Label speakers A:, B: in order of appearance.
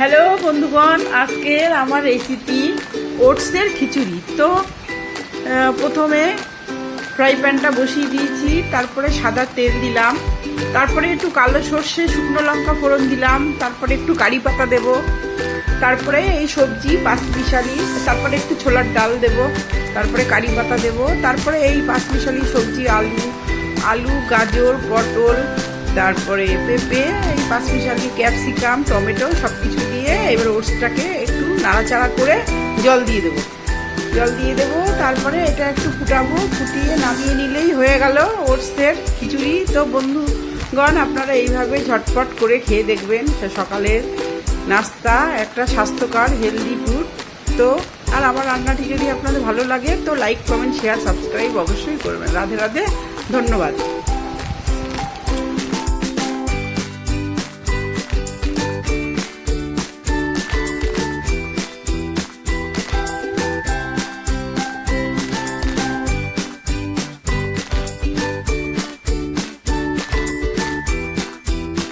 A: Hello বন্ধুগণ, আজকের আমার রেসিপি ওটসের খিচুড়ি। তো প্রথমে ফ্রাই প্যানটা বসিয়ে দিয়েছি, তারপরে সাদা তেল দিলাম, তারপরে একটু কালো সর্ষে, শুকনো লঙ্কা ফোড়ন দিলাম, তারপরে একটু কারি পাতা দেব, তারপরে এই সবজি, পাঁচমিশালি, তারপরে একটু ছোলার ডাল দেব, তারপরে কারি পাতা দেব, তারপরে এই পাঁচমিশালি সবজি, আলু আলু, গাজর, পটল তারপরে পেঁপে, এই পাঁচমিশালি ক্যাপসিকাম, টমেটো সব কিছু দিয়ে এবার ওটসটাকে একটু নাড়াচাড়া করে জল দিয়ে দেবো। জল দিয়ে দেবো, তারপরে এটা একটু ফুটাবো, ফুটিয়ে নামিয়ে নিলেই হয়ে গেল ওটসের খিচুড়ি। তো বন্ধুগণ, আপনারা এইভাবে ঝটপট করে খেয়ে দেখবেন সকালের নাস্তা, একটা স্বাস্থ্যকর হেলদি ফুড তো, আর আমার রান্নাটি যদি আপনাদের ভালো লাগে, তো লাইক কমেন্ট শেয়ার সাবস্ক্রাইব অবশ্যই করবেন। রাধে রাধে, ধন্যবাদ।